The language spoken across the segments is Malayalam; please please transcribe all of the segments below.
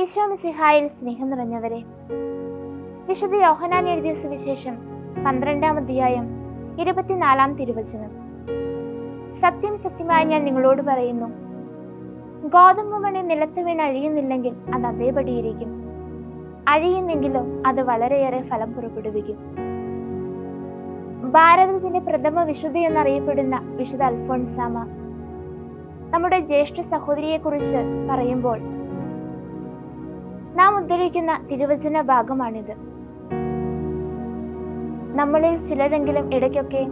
ഈശോ മിശിഹായിൽ സ്നേഹം നിറഞ്ഞവരെ. വിശുദ്ധ യോഹനാൻ എഴുതിയ സുവിശേഷം പന്ത്രണ്ടാം അധ്യായം ഇരുപത്തിനാലാം തിരുവചനം. സത്യം സത്യമായി ഞാൻ നിങ്ങളോട് പറയുന്നു. ഗോതമ്പ് മണി നിലത്ത് വീണ് അഴിയുന്നില്ലെങ്കിൽ അത് അതേപടിയിരിക്കും. അഴിയുന്നെങ്കിലും അത് വളരെയേറെ ഫലം പുറപ്പെടുവിക്കും. ഭാരതത്തിന്റെ പ്രഥമ വിശുദ്ധി എന്നറിയപ്പെടുന്ന വിശുദ്ധ അൽഫോൺസാമ നമ്മുടെ ജ്യേഷ്ഠ സഹോദരിയെക്കുറിച്ച് പറയുമ്പോൾ നാം ഉദ്ധരിക്കുന്ന തിരുവചന ഭാഗമാണിത്. നമ്മളിൽ ചിലരെങ്കിലും ഇടയ്ക്കൊക്കെ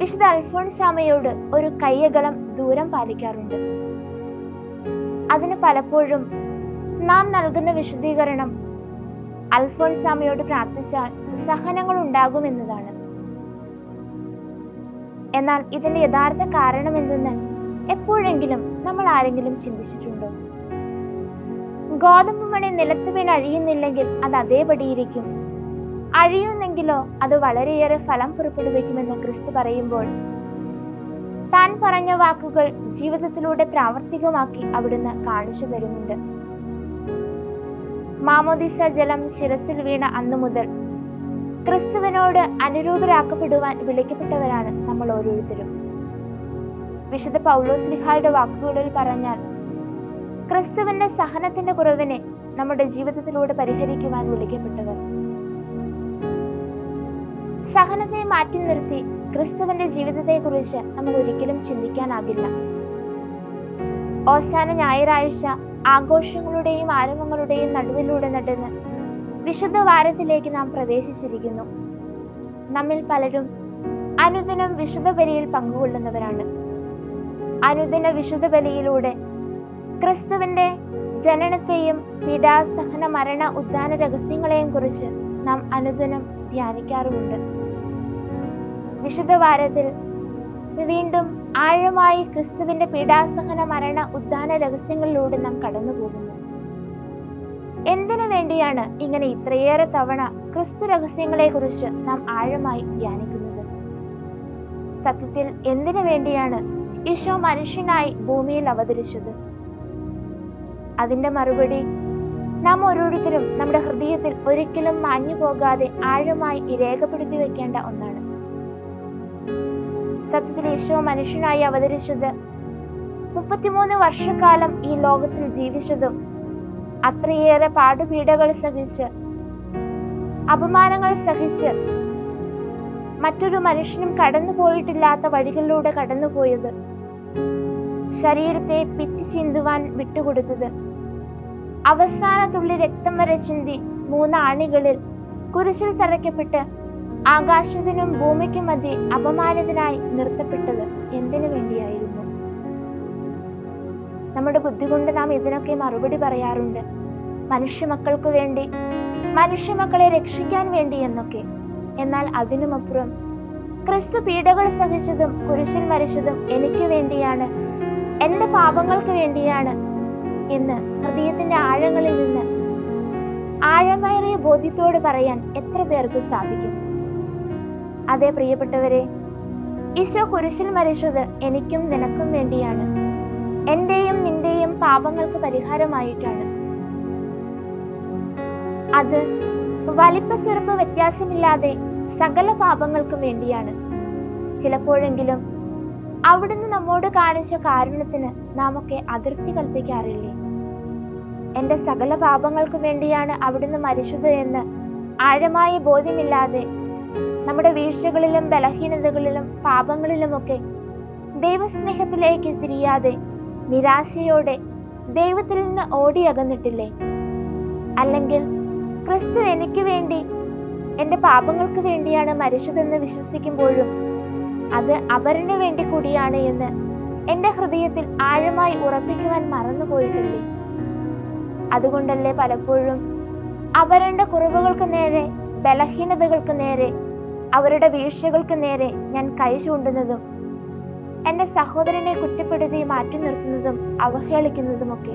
വിശുദ്ധ അൽഫോൺസാമയോട് ഒരു കയ്യകലം ദൂരം പാലിക്കാറുണ്ട്. അതിന് പലപ്പോഴും നാം നൽകുന്ന വിശുദ്ധീകരണം അൽഫോൺസാമയോട് പ്രാർത്ഥിച്ചാൽ സഹനങ്ങൾ ഉണ്ടാകുമെന്നതാണ് എന്നാൽ ഇതിന്റെ യഥാർത്ഥ കാരണം എന്തെന്ന് എപ്പോഴെങ്കിലും നമ്മൾ ആരെങ്കിലും ചിന്തിച്ചിട്ടുണ്ടോ? ഗോതമ്പ് മണി നിലത്ത് വീണ് അഴിയുന്നില്ലെങ്കിൽ അത് അതേപടിയിരിക്കും. അഴിയുന്നെങ്കിലോ അത് വളരെയേറെ ഫലം പുറപ്പെടുവിക്കുമെന്ന് ക്രിസ്തു പറയുമ്പോൾ താൻ പറഞ്ഞ വാക്കുകൾ ജീവിതത്തിലൂടെ പ്രാവർത്തികമാക്കി അവിടുന്ന് കാണിച്ചു തരുന്നുണ്ട്. മാമോദിസ ജലം ശിരസിൽ വീണ അന്നു മുതൽ ക്രിസ്തുവിനോട് അനുരൂപരാക്കപ്പെടുവാൻ വിളിക്കപ്പെട്ടവരാണ് നമ്മൾ ഓരോരുത്തരും. വിശുദ്ധ പൗലോസ് ലിഹായുടെ വാക്കുകളിൽ പറഞ്ഞാൽ ക്രിസ്തുവിന്റെ സഹനത്തിന്റെ കുറവിനെ നമ്മുടെ ജീവിതത്തിലൂടെ പരിഹരിക്കുവാൻ വിളിക്കപ്പെട്ടവർ. സഹനത്തെ മാറ്റി നിർത്തി ക്രിസ്തുവിന്റെ ജീവിതത്തെക്കുറിച്ച് നമുക്ക് ഒരിക്കലും ചിന്തിക്കാനാകില്ല ഓശാന ഞായറാഴ്ച ആഘോഷങ്ങളുടെയും ആരംഭങ്ങളുടെയും നടുവിലൂടെ നടന്ന് വിശുദ്ധ വാരത്തിലേക്ക് നാം പ്രവേശിച്ചിരിക്കുന്നു. നമ്മിൽ പലരും അനുദിനം വിശുദ്ധ ബലിയിൽ പങ്കുകൊള്ളുന്നവരാണ്. അനുദിന വിശുദ്ധ ബലിയിലൂടെ ക്രിസ്തുവിന്റെ ജനനത്തെയും പീഡാസഹന മരണ ഉദ്ധാന രഹസ്യങ്ങളെയും കുറിച്ച് നാം അനുദിനം ധ്യാനിക്കാറുമുണ്ട്. വിശുദ്ധ വാരത്തിൽ വീണ്ടും ആഴമായി ക്രിസ്തുവിന്റെ പീഡാസഹന മരണ ഉദ്ധാന രഹസ്യങ്ങളിലൂടെ നാം കടന്നു പോകുന്നു എന്തിനു വേണ്ടിയാണ് ഇങ്ങനെ ഇത്രയേറെ തവണ ക്രിസ്തു രഹസ്യങ്ങളെ കുറിച്ച് നാം ആഴമായി ധ്യാനിക്കുന്നത്? സത്യത്തിൽ എന്തിനു വേണ്ടിയാണ് ഈശോ മനുഷ്യനായി ഭൂമിയിൽ അവതരിച്ചത്? അതിന്റെ മറുപടി നാം ഓരോരുത്തരും നമ്മുടെ ഹൃദയത്തിൽ ഒരിക്കലും മാഞ്ഞു പോകാതെ ആഴമായി രേഖപ്പെടുത്തി വെക്കേണ്ട ഒന്നാണ്. സത്യത്തിൽ ഈശോ മനുഷ്യനായി അവതരിച്ചത് മുപ്പത്തിമൂന്ന് വർഷക്കാലം ഈ ലോകത്തിൽ ജീവിച്ചതും അത്രയേറെ പാടുപീഡകൾ സഹിച്ച് അപമാനങ്ങൾ സഹിച്ച് മറ്റൊരു മനുഷ്യനും കടന്നു പോയിട്ടില്ലാത്ത വഴികളിലൂടെ കടന്നുപോയത് ശരീരത്തെ പിച്ചു ചീന്തുവാൻ വിട്ടുകൊടുത്തത് അവസാന തുള്ളി രക്തം വരെ ചിന്തി മൂന്ന് ആണികളിൽ കുരിശിൽ തറയ്ക്കപ്പെട്ട് ആകാശത്തിനും ഭൂമിക്കും മതി അപമാനത്തിനായി നിർത്തപ്പെട്ടത് എന്തിനു വേണ്ടിയായിരുന്നു? നമ്മുടെ ബുദ്ധി കൊണ്ട് നാം ഇതിനൊക്കെ മറുപടി പറയാറുണ്ട്. മനുഷ്യ മക്കൾക്ക് വേണ്ടി മനുഷ്യ മക്കളെ രക്ഷിക്കാൻ വേണ്ടി എന്നൊക്കെ. എന്നാൽ അതിനുമപ്പുറം ക്രിസ്തു പീഡകൾ സഹിച്ചതും കുരിശിൽ മരിച്ചതും എനിക്ക് വേണ്ടിയാണ്. എന്റെ പാപങ്ങൾക്ക് വേണ്ടിയാണ് എന്ന് ഹൃദയത്തിന്റെ ആഴങ്ങളിൽ നിന്ന് ആഴമേറിയ ബോധ്യത്തോട് പറയാൻ എത്ര പേർക്ക് സാധിക്കും? അതെ പ്രിയപ്പെട്ടവരെ ഈശോ കുരിശിൽ മരിച്ചത് എനിക്കും നിനക്കും വേണ്ടിയാണ്. എന്റെയും നിന്റെയും പാപങ്ങൾക്ക് പരിഹാരമായിട്ടാണ്. അത് വലിപ്പ ചെറുപ്പ് വ്യത്യാസമില്ലാതെ സകല പാപങ്ങൾക്കും വേണ്ടിയാണ്. ചിലപ്പോഴെങ്കിലും അവിടുന്ന് നമ്മോട് കാണിച്ച കാരുണ്യത്തിന് നാം ഒക്കെ അതിർത്തി കൽപ്പിക്കാറില്ലേ? എന്റെ സകല പാപങ്ങൾക്കു വേണ്ടിയാണ് അവിടുന്ന് മരിച്ചത് എന്ന് ആഴമായ ബോധ്യമില്ലാതെ നമ്മുടെ വീഴ്ചകളിലും ബലഹീനതകളിലും പാപങ്ങളിലുമൊക്കെ ദൈവസ്നേഹത്തിലേക്ക് തിരിയാതെ നിരാശയോടെ ദൈവത്തിൽ നിന്ന് ഓടി അകന്നിട്ടില്ലേ? അല്ലെങ്കിൽ ക്രിസ്തു എനിക്ക് വേണ്ടി എന്റെ പാപങ്ങൾക്ക് വേണ്ടിയാണ് മരിച്ചതെന്ന് വിശ്വസിക്കുമ്പോഴും അത് അവരിന് വേണ്ടി കൂടിയാണ് എന്ന് എന്റെ ഹൃദയത്തിൽ ആഴമായി ഉറപ്പിക്കുവാൻ മറന്നുപോയിട്ടില്ലേ? അതുകൊണ്ടല്ലേ പലപ്പോഴും അവരുടെ കുറവുകൾക്ക് നേരെ ബലഹീനതകൾക്ക് നേരെ അവരുടെ വീഴ്ചകൾക്ക് നേരെ ഞാൻ കൈ ചൂണ്ടുന്നതും എന്റെ സഹോദരനെ കുറ്റപ്പെടുത്തി മാറ്റി നിർത്തുന്നതും അവഹേളിക്കുന്നതുമൊക്കെ.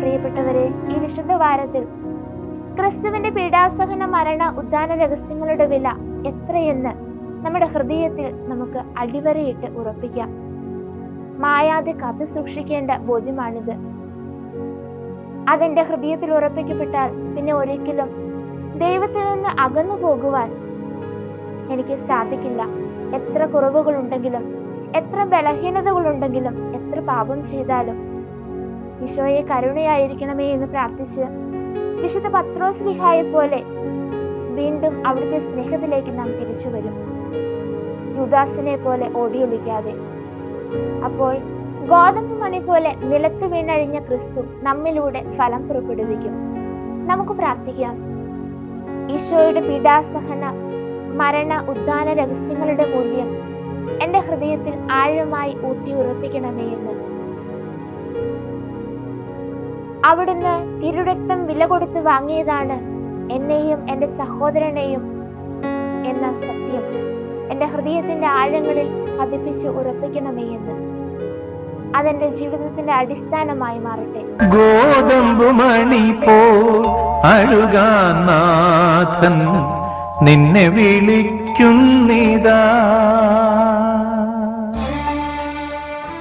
പ്രിയപ്പെട്ടവരെ ഈ വിശുദ്ധ വാരത്തിൽ ക്രിസ്തുവിന്റെ പീഡാസഹന മരണ ഉദ്ധാന രഹസ്യങ്ങളുടെ വില എത്രയെന്ന് നമ്മുടെ ഹൃദയത്തിൽ നമുക്ക് അടിവരയിട്ട് ഉറപ്പിക്കാം. മായാതെ കാത്തു സൂക്ഷിക്കേണ്ട ബോധ്യമാണിത്. അതെന്റെ ഹൃദയത്തിൽ ഉറപ്പിക്കപ്പെട്ടാൽ പിന്നെ ഒരിക്കലും ദൈവത്തിൽ നിന്ന് അകന്നു പോകുവാൻ എനിക്ക് സാധിക്കില്ല. എത്ര കുറവുകളുണ്ടെങ്കിലും എത്ര ബലഹീനതകളുണ്ടെങ്കിലും എത്ര പാപം ചെയ്താലും ഈശോയെ കരുണയായിരിക്കണമേ എന്ന് പ്രാർത്ഥിച്ച് വിശുദ്ധ പത്രോസ് ലിഹായെ പോലെ വീണ്ടും അവിടുത്തെ സ്നേഹത്തിലേക്ക് നാം തിരിച്ചു വരും. യുദാസിനെ പോലെ ഓടിയൊളിക്കാതെ. അപ്പോൾ ഗോതമ്പ് മണി പോലെ നിലത്ത് വീണഴിഞ്ഞ ക്രിസ്തു നമ്മിലൂടെ ഫലം പുറപ്പെടുവിക്കും. നമുക്ക് പ്രാർത്ഥിക്കാം. ഈശോയുടെ പീഡാസഹന മരണ ഉദ്ധാന രഹസ്യങ്ങളുടെ മൂല്യം എന്റെ ഹൃദയത്തിൽ ആഴമായി ഊട്ടി ഉറപ്പിക്കണമേ എന്ന്. അവിടുന്ന് തിരുരക്തം വില കൊടുത്ത് വാങ്ങിയതാണ് എന്നെയും എന്റെ സഹോദരനെയും എന്ന സത്യം. എന്റെ ഹൃദയത്തിന്റെ ആഴങ്ങളിൽ പതിപ്പിച്ച് ഉറപ്പിക്കണമേ എന്ന്. അതെന്റെ ജീവിതത്തിന്റെ അടിസ്ഥാനമായി മാറട്ടെ. ഗോതമ്പ് മണി പോ അഴുകാനാഥൻ നിന്നെ വിളിക്കുന്നിതാ.